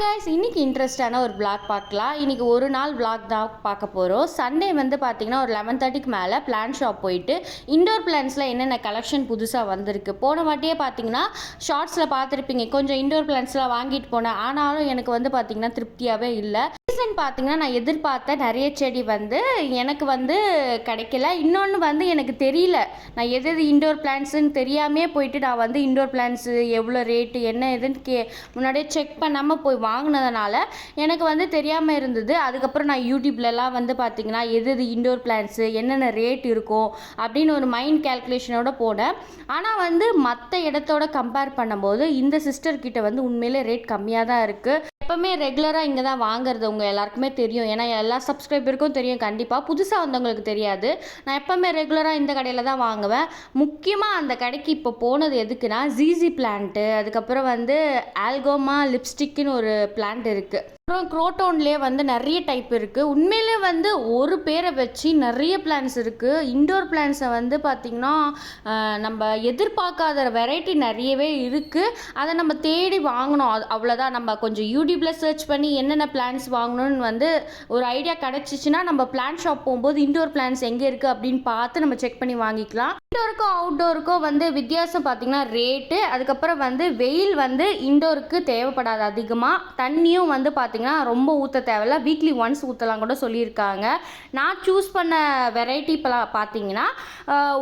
guys இன்னைக்கு இன்ட்ரெஸ்டான ஒரு black பார்க்கலாம். இன்னைக்கு ஒரு நாள் பிளாக் தான் பார்க்க போகிறோம் சண்டே வந்து பார்த்தீங்கன்னா ஒரு லெவன் தேர்ட்டிக்கு மேலே பிளான் ஷாப் போயிட்டு இண்டோர் பிளான்ஸில் என்னென்ன கலெக்ஷன் புதுசாக வந்திருக்கு? போன வாட்டியே பார்த்தீங்கன்னா ஷார்ட்ஸில் பார்த்துருப்பீங்க. கொஞ்சம் இண்டோர் பிளான்ஸ்லாம் வாங்கிட்டு போனேன். ஆனாலும் எனக்கு வந்து பார்த்தீங்கன்னா திருப்தியாகவே இல்லை. ரீசன் பார்த்தீங்கன்னா நான் எதிர்பார்த்த நிறைய செடி வந்து எனக்கு வந்து கிடைக்கல. இன்னொன்று வந்து எனக்கு தெரியல. நான் எது எது இண்டோர் பிளான்ஸுன்னு தெரியாமே போயிட்டு நான் வந்து இண்டோர் பிளான்ஸு எவ்வளோ ரேட்டு என்ன ஏதுன்னு கே முன்னாடியே செக் பண்ணாமல் போய் வாங்கினதுனால எனக்கு வந்து தெரியாமல் இருந்தது. அதுக்கப்புறம் நான் யூடியூப்லலாம் வந்து பார்த்திங்கன்னா எது எது இண்டோர் பிளான்ஸு என்னென்ன ரேட் இருக்கும் அப்படின்னு ஒரு மைண்ட் கேல்குலேஷனோட போனேன். ஆனால் வந்து மற்ற இடத்தோட கம்பேர் பண்ணும்போது இந்த சிஸ்டர்கிட்ட வந்து உண்மையிலே ரேட் கம்மியாக தான் இருக்குது எப்போவுமே ரெகுலராக இங்கே தான் வாங்குறது உங்கள் எல்லாருக்குமே தெரியும். ஏன்னா எல்லா சப்ஸ்கிரைபருக்கும் தெரியும் கண்டிப்பாக புதுசாக வந்தவங்களுக்கு தெரியாது. நான் எப்போவுமே ரெகுலராக இந்த கடையில் தான் வாங்குவேன். முக்கியமாக அந்த கடைக்கு இப்போ போனது எதுக்குன்னா ஜிசி பிளான்ட்டு அதுக்கப்புறம் வந்து ஆல்கோமா லிப்ஸ்டிக்னு ஒரு பிளான்ட் இருக்குது அப்புறம் குரோட்டோன்லேயே வந்து நிறைய டைப் இருக்குது உண்மையிலே வந்து ஒரு பேரை வச்சு நிறைய பிளான்ஸ் இருக்குது இண்டோர் பிளான்ஸை வந்து பார்த்திங்கன்னா நம்ம எதிர்பார்க்காத வெரைட்டி நிறையவே இருக்குது அதை நம்ம தேடி வாங்கணும். அது அவ்வளோதான் நம்ம கொஞ்சம் யூடியூப்பில் சர்ச் பண்ணி என்னென்ன பிளான்ஸ் வாங்கணும்னு வந்து ஒரு ஐடியா கிடச்சிச்சின்னா நம்ம பிளான் ஷாப் போகும்போது இண்டோர் பிளான்ஸ் எங்கே இருக்குது அப்படின்னு பார்த்து நம்ம செக் பண்ணி வாங்கிக்கலாம். இன்டோருக்கும் அவுட்டோருக்கும் வந்து வித்தியாசம் பார்த்தீங்கன்னா ரேட்டு அதுக்கப்புறம் வந்து வெயில் வந்து இண்டோருக்கு தேவைப்படாது அதிகமாக தண்ணியும் வந்து பார்த்திங்கன்னா ரொம்ப ஊற்ற தேவையில்ல. வீக்லி ஒன்ஸ் ஊற்றலாம் கூட சொல்லியிருக்காங்க. நான் சூஸ் பண்ண வெரைட்டி இப்போலாம் பார்த்தீங்கன்னா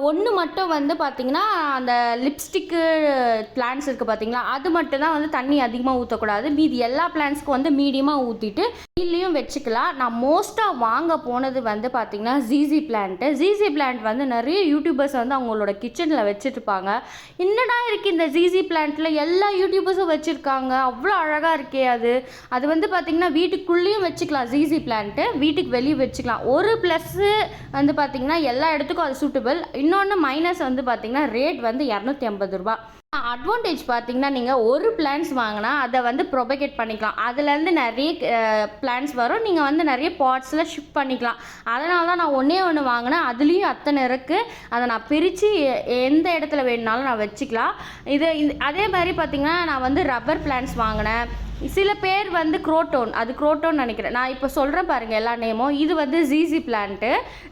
ஒன்று மட்டும் வந்து பார்த்திங்கன்னா அந்த லிப்ஸ்டிக்கு பிளான்ஸ் இருக்குது பார்த்தீங்களா அது மட்டும் தான் வந்து தண்ணி அதிகமாக ஊற்றக்கூடாது மீதி எல்லா பிளான்ஸ்க்கும் வந்து மீடியமாக ஊற்றிட்டு வெயிலையும் வச்சுக்கலாம். நான் மோஸ்ட்டாக வாங்க போனது வந்து பார்த்திங்கன்னா ஜிசி பிளான்ட்டு ஜிசி பிளான்ட் வந்து நிறைய யூடியூபர்ஸ் வந்து அவங்களோட கிச்சனில் வச்சுருப்பாங்க. என்னடா இருக்குது இந்த ஜிசி பிளான்ட்டில் எல்லா யூடியூபர்ஸும் வச்சுருக்காங்க. அவ்வளோ அழகாக இருக்கே அது. அது வந்து பார்த்திங்கன்னா வீட்டுக்குள்ளேயும் வச்சுக்கலாம் ஜிசி பிளான்ட்டு வீட்டுக்கு வெளியே வச்சுக்கலாம். ஒரு ப்ளஸ்ஸு வந்து பார்த்திங்கன்னா எல்லா இடத்துக்கும் அது சூட்டபிள் இன்னொன்று மைனஸ் வந்து பார்த்திங்கன்னா ரேட் வந்து இரநூத்தி ஐம்பது ரூபா அட்வான்டேஜ் பார்த்தீங்கன்னா நீங்கள் ஒரு பிளான்ஸ் வாங்கினா அதை வந்து ப்ரொபகேட் பண்ணிக்கலாம். அதுலேருந்து நிறைய பிளான்ஸ் வரும். நீங்கள் வந்து நிறைய பாட்ஸில் ஷிஃப்ட் பண்ணிக்கலாம். அதனால தான் நான் ஒன்றே ஒன்று வாங்கினேன் அதுலேயும் அத்தனை இருக்குது அதை நான் பிரித்து எந்த இடத்துல வேணுனாலும் நான் வச்சுக்கலாம். இது இந்த- அதே மாதிரி பார்த்தீங்கன்னா நான் வந்து ரப்பர் பிளான்ஸ் வாங்கினேன். சில பேர் வந்து குரோட்டோன் அது குரோட்டோன் நினைக்கிறேன். நான் இப்போ சொல்கிறேன் பாருங்கள் எல்லா நேமும். இது வந்து ஜிசி பிளான்ட்டு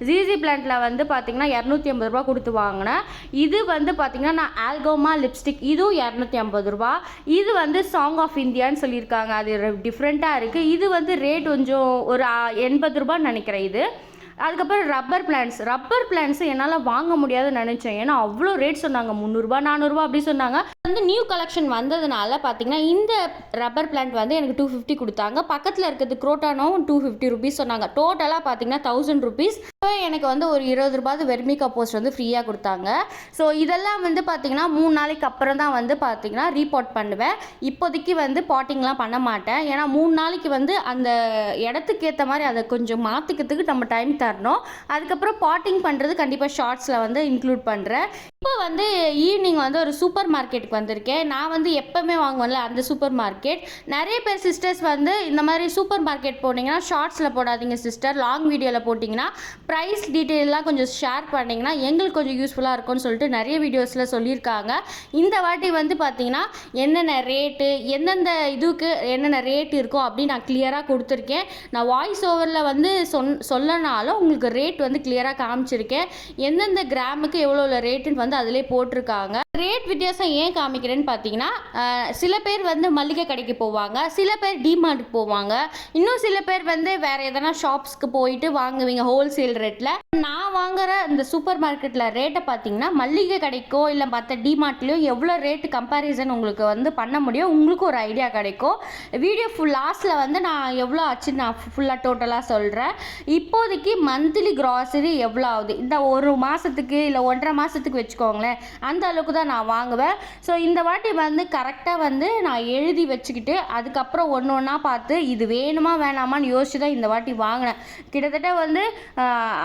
ஜிசி பிளான்ட்டில் வந்து பார்த்திங்கன்னா இரநூத்தி ஐம்பது ரூபா கொடுத்து வாங்கினேன். இது வந்து பார்த்திங்கன்னா நான் ஆல்கோமா லிப்ஸ்டிக் இதுவும் இரநூத்தி ஐம்பது ரூபா. இது வந்து சாங் ஆஃப் இந்தியான்னு சொல்லியிருக்காங்க. அது டிஃப்ரெண்ட்டாக இருக்குது இது வந்து ரேட் கொஞ்சம் ஒரு எண்பது ரூபான்னு நினைக்கிறேன் இது. அதுக்கப்புறம் ரப்பர் பிளான்ஸ் ரப்பர் பிளான்ஸ் என்னால் வாங்க முடியாதுன்னு நினச்சேன். ஏன்னா அவ்வளோ ரேட் சொன்னாங்க. முந்நூறுரூபா நானூறுரூவா அப்படி சொன்னாங்க. வந்து நியூ கலெக்ஷன் வந்ததுனால பார்த்தீங்கன்னா இந்த ரப்பர் பிளான்ட் வந்து எனக்கு டூ ஃபிஃப்டி கொடுத்தாங்க. பக்கத்தில் இருக்கிறது குரோட்டானோவும் டூ ஃபிஃப்டி ருபீஸ் சொன்னாங்க. டோட்டலாக பார்த்தீங்கன்னா தௌசண்ட் ருபீஸ் எனக்கு வந்து ஒரு இருபது ரூபாய் வெர்மி கம்போஸ்ட் வந்து ஃப்ரீயாக கொடுத்தாங்க. ஸோ இதெல்லாம் வந்து பார்த்தீங்கன்னா மூணு நாளைக்கு அப்புறம் தான் வந்து பார்த்தீங்கன்னா ரீபோர்ட் பண்ணுவேன். இப்போதைக்கு வந்து பாட்டிங்லாம் பண்ண மாட்டேன். ஏன்னா மூணு நாளைக்கு வந்து அந்த இடத்துக்கு ஏற்ற மாதிரி அதை கொஞ்சம் மாற்றிக்கிறதுக்கு நம்ம டைம் தரணும். அதுக்கப்புறம் பாட்டிங் பண்ணுறது கண்டிப்பாக ஷார்ட்ஸில் வந்து இன்க்ளூட் பண்ணுறேன் வந்து ஈவினிங் வந்து ஒரு சூப்பர் மார்க்கெட்டுக்கு வந்திருக்கேன். நான் வந்து எப்போவுமே வாங்குவேன்ல அந்த சூப்பர் மார்க்கெட் நிறைய பேர் சிஸ்டர்ஸ் வந்து இந்த மாதிரி சூப்பர் மார்க்கெட் போனீங்கன்னா ஷார்ட்ஸில் போடாதீங்க சிஸ்டர் லாங் வீடியோவில் போட்டிங்கன்னா ப்ரைஸ் டீட்டெயிலாம் கொஞ்சம் ஷேர் பண்ணிங்கன்னா எங்களுக்கு கொஞ்சம் யூஸ்ஃபுல்லாக இருக்கும்னு சொல்லிட்டு நிறைய வீடியோஸில் சொல்லியிருக்காங்க. இந்த வாட்டி வந்து பார்த்தீங்கன்னா என்னென்ன ரேட்டு எந்தெந்த இதுக்கு என்னென்ன ரேட் இருக்கும் அப்படின்னு நான் கிளியராக கொடுத்துருக்கேன். நான் வாய்ஸ் ஓவரில் வந்து சொன் சொல்லனாலும் உங்களுக்கு ரேட் வந்து கிளியராக காமிச்சிருக்கேன். எந்தெந்த கிராமுக்கு எவ்வளோ ரேட்டுன்னு வந்து அதிலே போட்டிருக்காங்க. ரேட் வித்தியாசம் ஏன் காமிக்கிறேன்னு பார்த்தீங்கன்னா சில பேர் வந்து மளிகை கடைக்கு போவாங்க சில பேர் டிமார்ட்டுக்கு போவாங்க. இன்னும் சில பேர் வந்து வேற எதனா ஷாப்ஸ்க்கு போயிட்டு வாங்குவீங்க ஹோல்சேல் ரேட்டில் நான் வாங்குற இந்த சூப்பர் மார்க்கெட்டில் ரேட்டை பார்த்தீங்கன்னா மளிகை கடைக்கோ இல்லை மற்ற டிமார்ட்லேயோ எவ்வளோ ரேட்டு கம்பேரிசன் உங்களுக்கு வந்து பண்ண முடியும் உங்களுக்கு ஒரு ஐடியா கிடைக்கும் வீடியோ ஃபுல் லாஸ்ட்டில் வந்து நான் எவ்வளோ ஆச்சு நான் ஃபுல்லாக டோட்டலாக சொல்கிறேன் இப்போதைக்கு மந்த்லி கிராசரி எவ்வளோ ஆகுது? இந்த ஒரு மாதத்துக்கு இல்லை ஒன்றரை மாதத்துக்கு வச்சுக்கோங்க. வச்சுக்கோங்களேன். அந்த அளவுக்கு தான் நான் வாங்குவேன். ஸோ இந்த வாட்டி வந்து கரெக்டாக வந்து நான் எழுதி வச்சுக்கிட்டு அதுக்கப்புறம் ஒன்று ஒன்றா பார்த்து இது வேணுமா வேணாமான்னு யோசிச்சு தான் இந்த வாட்டி வாங்கினேன். கிட்டத்தட்ட வந்து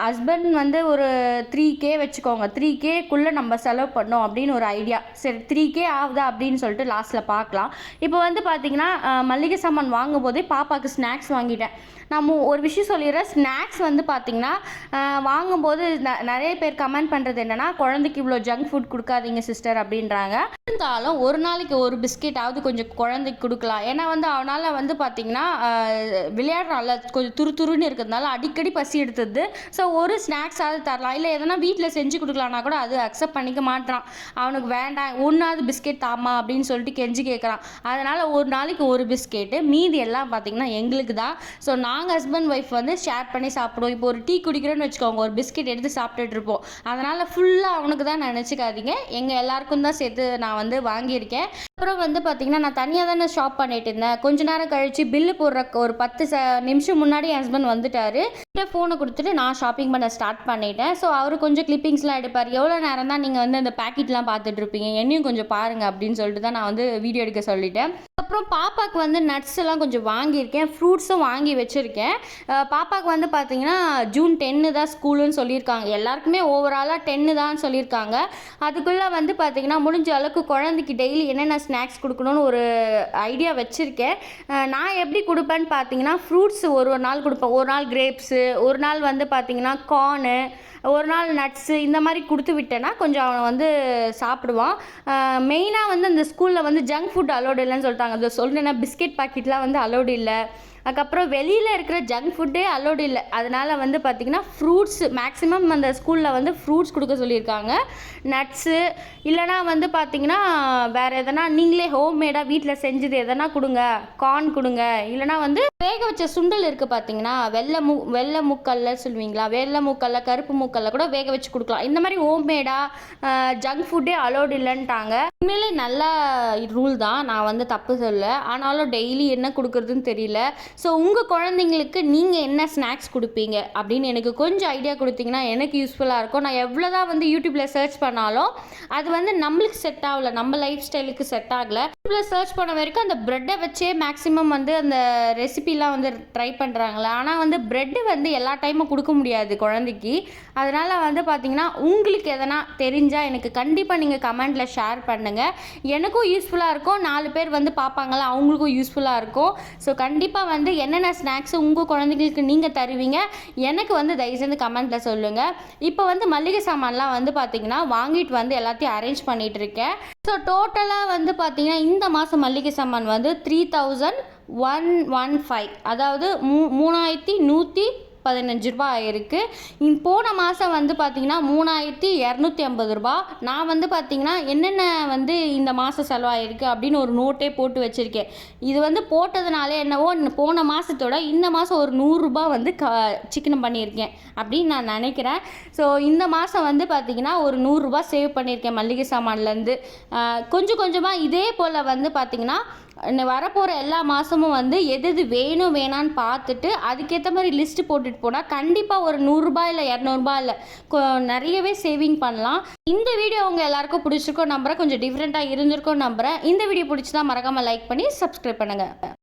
ஹஸ்பண்ட் வந்து ஒரு த்ரீ கே வச்சுக்கோங்க. த்ரீ கேக்குள்ளே நம்ம செலவு பண்ணோம் அப்படின்னு ஒரு ஐடியா சரி த்ரீ கே ஆகுதா அப்படின்னு சொல்லிட்டு லாஸ்ட்டில் பார்க்கலாம். இப்போ வந்து பார்த்தீங்கன்னா மளிகை சாமான் வாங்கும் போதே பாப்பாவுக்கு ஸ்நாக்ஸ் வாங்கிட்டேன். நான் ஒரு விஷயம் சொல்லிடுறேன். ஸ்நாக்ஸ் வந்து பார்த்திங்கன்னா வாங்கும்போது ந- நிறைய பேர் கமெண்ட் பண்ணுறது என்னன்னா குழந்தைக்கு இவ்வளோ ஜங்க் ஃபுட் கொடுக்காதீங்க சிஸ்டர் அப்படின்றாங்க. இருந்தாலும் ஒரு நாளைக்கு ஒரு பிஸ்கெட்டாவது கொஞ்சம் குழந்தைக்கு கொடுக்கலாம். ஏன்னா வந்து அவனால் வந்து பார்த்திங்கன்னா விளையாடுறான்ல கொஞ்சம் துரு துருன்னு இருக்கிறதுனால அடிக்கடி பசி எடுத்தது. ஸோ ஒரு ஸ்நாக்ஸாவது தரலாம். இல்லை எதனா வீட்டில் செஞ்சு கொடுக்கலான்னா கூட அது அக்செப்ட் பண்ணிக்க மாட்டான் அவனுக்கு வேண்டாம் ஒன்றாவது பிஸ்கெட் தாமா அப்படின்னு சொல்லிட்டு கெஞ்சி கேட்குறான் அதனால் ஒரு நாளைக்கு ஒரு பிஸ்கெட்டு மீதி எல்லாம் பார்த்திங்கன்னா எங்களுக்கு தான். ஸோ நாங்கள் ஹஸ்பண்ட் ஒய்ஃப் வந்து ஷேர் பண்ணி சாப்பிடுவோம். இப்போ ஒரு டீ குடிக்கிறோன்னு வச்சுக்கோங்க ஒரு பிஸ்கெட் எடுத்து சாப்பிட்டுட்டு இருப்போம். அதனால் ஃபுல்லாக அவனுக்கு தான் நினச்சிக்காதீங்க எங்கள் எல்லாருக்கும் தான் சேர்த்து நான் வந்து வாங்கியிருக்கேன் அப்புறம் வந்து பார்த்தீங்கன்னா நான் தனியாக தானே ஷாப் பண்ணிட்டு இருந்தேன். கொஞ்ச நேரம் கழித்து பில்லு போடுற ஒரு பத்து ச நிமிஷம் முன்னாடி என் ஹஸ்பண்ட் வந்துட்டாரு. ஃபோனை கொடுத்துட்டு நான் ஷாப்பிங் பண்ண ஸ்டார்ட் பண்ணிட்டேன். ஸோ அவர் கொஞ்சம் கிளிப்பிங்ஸ்லாம் எடுப்பார். எவ்வளோ நேரம் தான் நீங்கள் வந்து அந்த பேக்கெட்லாம் பார்த்துட்டு இருப்பீங்க? என்னையும் கொஞ்சம் பாருங்க அப்படின்னு சொல்லிட்டு தான் நான் வந்து வீடியோ எடுக்க சொல்லிட்டேன். அப்புறம் பாப்பாவுக்கு வந்து நட்ஸ் எல்லாம் கொஞ்சம் வாங்கியிருக்கேன். ஃப்ரூட்ஸும் வாங்கி வச்சுருக்கேன். பாப்பாவுக்கு வந்து பார்த்தீங்கன்னா ஜூன் டென்னு தான் ஸ்கூலுன்னு சொல்லியிருக்காங்க. எல்லாருக்குமே ஓவராலாக டென்னு தான் சொல்லியிருக்காங்க. அதுக்குள்ளே வந்து பார்த்தீங்கன்னா முடிஞ்ச அளவுக்கு குழந்தைக்கு டெய்லி என்னென்ன ஸ்நாக்ஸ் கொடுக்கணும்னு ஒரு ஐடியா வச்சுருக்கேன். நான் எப்படி கொடுப்பேன்னு பார்த்தீங்கன்னா ஃப்ரூட்ஸ் ஒரு ஒரு நாள் கொடுப்பேன். ஒரு நாள் கிரேப்ஸு ஒரு நாள் வந்து பார்த்தீங்கன்னா கார்னு ஒரு நாள் நட்ஸு இந்த மாதிரி கொடுத்து விட்டேன்னா கொஞ்சம் அவன் வந்து சாப்பிடுவான். மெயினாக வந்து அந்த ஸ்கூலில் வந்து ஜங்க் ஃபுட் அலோடு இல்லைன்னு சொல்லிட்டாங்க. அதை சொல்லணுன்னா பிஸ்கெட் பாக்கெட்லாம் வந்து அலோடு இல்லை. அதுக்கப்புறம் வெளியில் இருக்கிற ஜங்க் ஃபுட்டே அலோடு இல்லை. அதனால் வந்து பார்த்திங்கன்னா ஃப்ரூட்ஸ் மேக்ஸிமம் அந்த ஸ்கூலில் வந்து ஃப்ரூட்ஸ் கொடுக்க சொல்லியிருக்காங்க. நட்ஸு இல்லைனா வந்து பார்த்திங்கன்னா வேறு எதனா நீங்களே ஹோம்மேடாக வீட்டில் செஞ்சது எதனா கொடுங்க. கார்ன் கொடுங்க. இல்லைனா வந்து வேக வச்ச சுண்டல் இருக்குது பார்த்தீங்கன்னா வெள்ளை மூ வெள்ளை மூக்கல்ல சொல்லுவீங்களா? வெள்ளை மூக்கல்ல கருப்பு மூக்கல்ல கூட வேக வச்சு கொடுக்கலாம். இந்த மாதிரி ஹோம்மேடாக ஜங்க் ஃபுட்டே அலோடு இல்லைன்ட்டாங்க. உண்மையிலே நல்ல ரூல் தான். நான் வந்து தப்பு சொல்ல ஆனாலும் டெய்லி என்ன கொடுக்குறதுன்னு தெரியல. ஸோ உங்கள் குழந்தைங்களுக்கு நீங்கள் என்ன ஸ்நாக்ஸ் கொடுப்பீங்க? அப்படின்னு எனக்கு கொஞ்சம் ஐடியா கொடுத்தீங்கன்னா எனக்கு யூஸ்ஃபுல்லாக இருக்கும். நான் எவ்வளோ தான் வந்து யூடியூப்பில் சர்ச் பண்ணாலும் அது வந்து நம்மளுக்கு செட் ஆகல. நம்ம லைஃப் ஸ்டைலுக்கு செட் ஆகலை. யூடியூப்பில் சர்ச் பண்ண வரைக்கும் அந்த ப்ரெட்டை வச்சே மேக்ஸிமம் வந்து அந்த ரெசிபிலாம் வந்து ட்ரை பண்ணுறாங்களே ஆனால் வந்து ப்ரெட்டு வந்து எல்லா டைமும் கொடுக்க முடியாது குழந்தைக்கு. அதனால் வந்து பார்த்திங்கன்னா உங்களுக்கு எதனா தெரிஞ்சால் எனக்கு கண்டிப்பாக நீங்கள் கமெண்ட்டில் ஷேர் பண்ணுங்கள் எனக்கும் யூஸ்ஃபுல்லாக இருக்கும். நாலு பேர் வந்து பார்ப்பாங்களா அவங்களுக்கும் யூஸ்ஃபுல்லாக இருக்கும். ஸோ கண்டிப்பாக வந்து என்னென்ன ஸ்நாக்ஸ் உங்கள் குழந்தைங்களுக்கு நீங்கள் தருவீங்க எனக்கு வந்து தயவுசெய்து கமெண்ட்டில் சொல்லுங்கள் இப்போ வந்து மளிகை சாமான்லாம் வந்து பார்த்திங்கன்னா வாங்கிட்டு வந்து எல்லாத்தையும் அரேஞ்ச் பண்ணிகிட்டு இருக்கேன். ஸோ டோட்டலாக வந்து பார்த்திங்கன்னா இந்த மாதம் மளிகை சாமான் வந்து three thousand one one five அதாவது மூ மூணாயிரத்தி நூற்றி பதினஞ்சு ரூபா ஆயிருக்கு போன மாதம் வந்து பார்த்திங்கன்னா மூணாயிரத்தி இரநூத்தி ஐம்பது ரூபா நான் வந்து பார்த்திங்கன்னா என்னென்ன வந்து இந்த மாதம் செலவாயிருக்கு அப்படின்னு ஒரு நோட்டே போட்டு வச்சுருக்கேன். இது வந்து போட்டதுனால என்னவோ போன மாதத்தோட இந்த மாதம் ஒரு நூறுரூபா வந்து க சிக்கனம் பண்ணியிருக்கேன் அப்படின்னு நான் நினைக்கிறேன். ஸோ இந்த மாதம் வந்து பார்த்திங்கன்னா ஒரு நூறுரூபா சேவ் பண்ணியிருக்கேன் மளிகை சாமான்லேருந்து கொஞ்சம் கொஞ்சமாக இதே போல் வந்து பார்த்திங்கன்னா வரப்போகிற எல்லா மாதமும் வந்து எது எது வேணும் வேணான்னு பார்த்துட்டு அதுக்கேற்ற மாதிரி லிஸ்ட்டு போட்டுட்டு போனால் கண்டிப்பாக ஒரு நூறுரூபா இல்லை இரநூறுபா இல்லை நிறையவே சேவிங் பண்ணலாம். இந்த வீடியோ உங்கள் எல்லாருக்கும் பிடிச்சிருக்கோம் நம்புகிறேன் கொஞ்சம் டிஃப்ரெண்ட்டாக இருந்திருக்கோம் நம்புறேன். இந்த வீடியோ பிடிச்சி தான் மறக்காமல் லைக் பண்ணி சப்ஸ்கிரைப் பண்ணுங்கள்